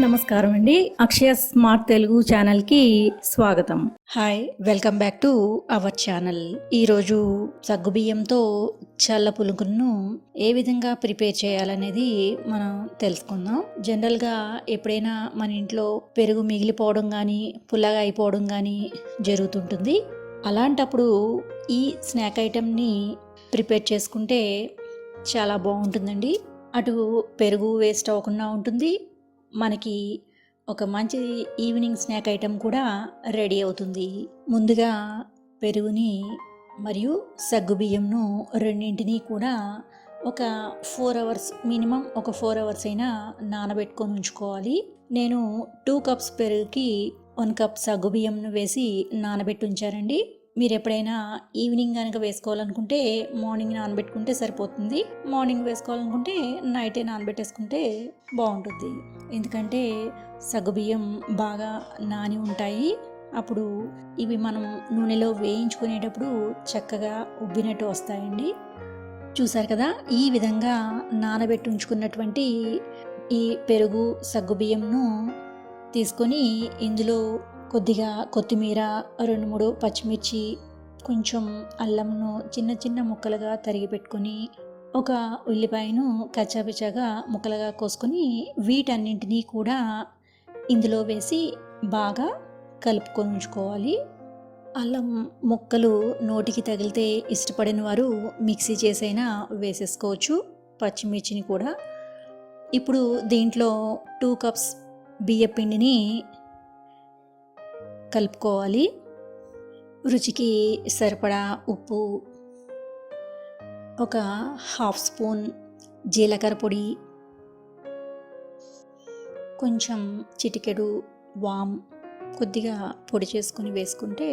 నమస్కారం అండి. అక్షయ స్మార్ట్ తెలుగు ఛానల్కి స్వాగతం. Hi welcome back to our channel. ఈరోజు సగ్గుబియ్యంతో చల్ల పులుగును ఏ విధంగా ప్రిపేర్ చేయాలనేది మనం తెలుసుకుందాం. జనరల్గా ఎప్పుడైనా మన ఇంట్లో పెరుగు మిగిలిపోవడం కానీ పుల్లగా అయిపోవడం కానీ జరుగుతుంటుంది. అలాంటప్పుడు ఈ స్నాక్ ఐటెంని ప్రిపేర్ చేసుకుంటే చాలా బాగుంటుందండి. అటు పెరుగు వేస్ట్ అవ్వకుండా ఉంటుంది. మనకి ఒక మంచి ఈవినింగ్ స్నాక్ ఐటెం కూడా రెడీ అవుతుంది. ముందుగా పెరుగుని మరియు సగ్గుబియ్యంను రెండింటినీ కూడా ఒక ఫోర్ అవర్స్ మినిమం ఒక ఫోర్ అవర్స్ అయినా నానబెట్టుకొని ఉంచుకోవాలి. నేను టూ కప్స్ పెరుగుకి వన్ కప్ సగ్గుబియ్యంను వేసి నానబెట్టి ఉంచారండి మీరు ఎప్పుడైనా ఈవినింగ్ కనుక వేసుకోవాలనుకుంటే మార్నింగ్ నానబెట్టుకుంటే సరిపోతుంది. మార్నింగ్ వేసుకోవాలనుకుంటే నైటే నానబెట్టేసుకుంటే బాగుంటుంది. ఎందుకంటే సగ్గుబియ్యం బాగా నాని ఉంటాయి. అప్పుడు ఇవి మనం నూనెలో వేయించుకునేటప్పుడు చక్కగా ఉబ్బినట్టు వస్తాయండి. చూసారు కదా ఈ విధంగా నానబెట్టి ఉంచుకున్నటువంటి ఈ పెరుగు సగ్గుబియ్యంను తీసుకొని ఇందులో కొద్దిగా కొత్తిమీర రెండు మూడు పచ్చిమిర్చి కొంచెం అల్లంను చిన్న చిన్న ముక్కలుగా తరిగి పెట్టుకొని ఒక ఉల్లిపాయను కచ్చాపిచ్చాగా ముక్కలుగా కోసుకొని వీటన్నింటినీ కూడా ఇందులో వేసి బాగా కలుపుకొని ఉంచుకోవాలి అల్లం ముక్కలు నోటికి తగిలితే ఇష్టపడిన వారు మిక్సీ చేసైనా వేసేసుకోవచ్చు పచ్చిమిర్చిని కూడా. ఇప్పుడు దీంట్లో టూ కప్స్ బియ్య పిండిని కలుపుకోవాలి. రుచికి సరిపడా ఉప్పు ఒక హాఫ్ స్పూన్ జీలకర్ర పొడి కొంచెం చిటికెడు వామ్ కొద్దిగా పొడి చేసుకొని వేసుకుంటే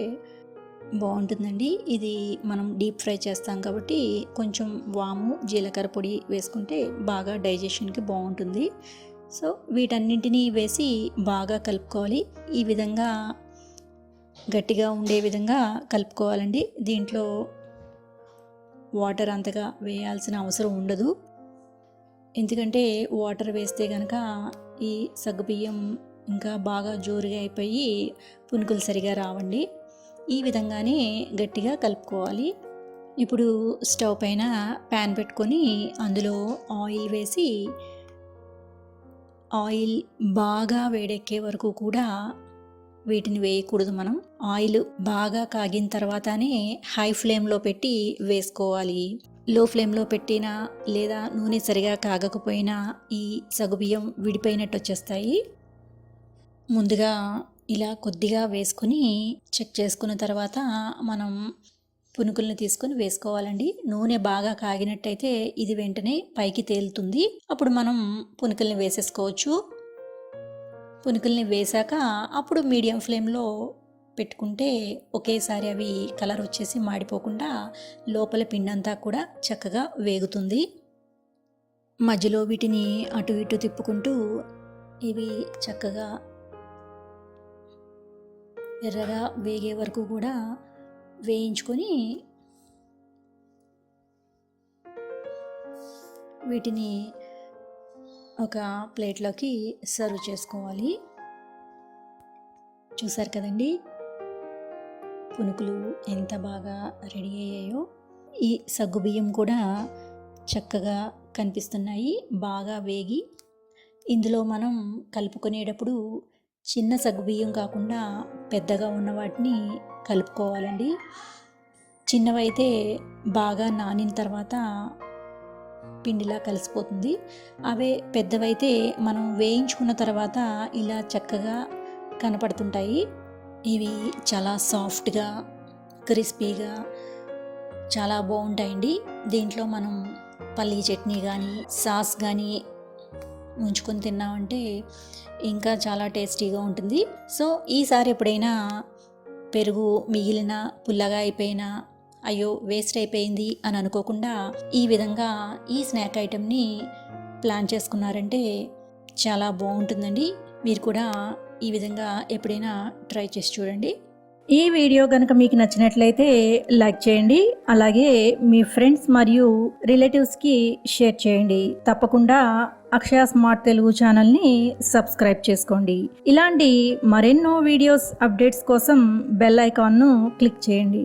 బాగుంటుందండి. ఇది మనం డీప్ ఫ్రై చేస్తాం కాబట్టి కొంచెం వాము జీలకర్ర పొడి వేసుకుంటే బాగా డైజెషన్కి బాగుంటుంది. సో వీటన్నింటినీ వేసి బాగా కలుపుకోవాలి. ఈ విధంగా గట్టిగా ఉండే విధంగా కలుపుకోవాలండి. దీంట్లో వాటర్ అంతగా వేయాల్సిన అవసరం ఉండదు. ఎందుకంటే వాటర్ వేస్తే కనుక ఈ సగ్గుబియ్యం ఇంకా బాగా జోరుగా అయిపోయి పునుకులు సరిగా రావండి. ఈ విధంగానే గట్టిగా కలుపుకోవాలి. ఇప్పుడు స్టవ్ పైన ప్యాన్ పెట్టుకొని అందులో ఆయిల్ వేసి ఆయిల్ బాగా వేడెక్కే వరకు కూడా వీటిని వేయకూడదు మనం. ఆయిల్ బాగా కాగిన తర్వాతనే హై ఫ్లేమ్లో పెట్టి వేసుకోవాలి. లో ఫ్లేమ్లో పెట్టినా లేదా నూనె సరిగా కాగకపోయినా ఈ సగుబియ్యం విడిపోయినట్టు వచ్చేస్తాయి. ముందుగా ఇలా కొద్దిగా వేసుకొని చెక్ చేసుకున్న తర్వాత మనం పునుకుల్ని తీసుకొని వేసుకోవాలండి. నూనె బాగా కాగినట్టయితే ఇది వెంటనే పైకి తేలుతుంది. అప్పుడు మనం పునుకుల్ని వేసేసుకోవచ్చు. పునుకుల్ని వేశాక అప్పుడు మీడియం ఫ్లేమ్లో పెట్టుకుంటే ఒకేసారి అవి కలర్ వచ్చేసి మాడిపోకుండా లోపల పిండంతా కూడా చక్కగా వేగుతుంది. మధ్యలో వీటిని అటు ఇటు తిప్పుకుంటూ ఇవి చక్కగా ఎర్రగా వేగే వరకు కూడా వేయించుకొని వీటిని ఒక ప్లేట్లోకి సర్వ్ చేసుకోవాలి. చూసారు కదండి? పునుకులు ఎంత బాగా రెడీ అయ్యాయో. ఈ సగ్గుబియ్యం కూడా చక్కగా కనిపిస్తున్నాయి బాగా వేగి. ఇందులో మనం కలుపుకునేటప్పుడు చిన్న సగ్గుబియ్యం కాకుండా పెద్దగా ఉన్న వాటిని కలుపుకోవాలండి. చిన్నవైతే బాగా నానిన తర్వాత పిండిలా కలిసిపోతుంది. అవే పెద్దవైతే మనం వేయించుకున్న తర్వాత ఇలా చక్కగా కనపడుతుంటాయి. ఇవి చాలా సాఫ్ట్గా క్రిస్పీగా చాలా బాగుంటాయండి. దీంట్లో మనం పల్లీ చట్నీ కానీ సాస్ కానీ ఉంచుకొని తిన్నామంటే ఇంకా చాలా టేస్టీగా ఉంటుంది. సో ఈసారి ఎప్పుడైనా పెరుగు మిగిలిన పుల్లగా అయిపోయినా అయ్యో వేస్ట్ అయిపోయింది అని అనుకోకుండా ఈ విధంగా ఈ స్నాక్ ఐటెంని ప్లాన్ చేసుకున్నారంటే చాలా బాగుంటుందండి. మీరు కూడా ఈ విధంగా ఎప్పుడైనా ట్రై చేసి చూడండి. ఈ వీడియో కనుక మీకు నచ్చినట్లయితే లైక్ చేయండి. అలాగే మీ ఫ్రెండ్స్ మరియు రిలేటివ్స్కి షేర్ చేయండి. తప్పకుండా అక్షయ స్మార్ట్ తెలుగు ఛానల్ని సబ్స్క్రైబ్ చేసుకోండి. ఇలాంటి మరెన్నో వీడియోస్ అప్డేట్స్ కోసం బెల్ ఐకాన్ను క్లిక్ చేయండి.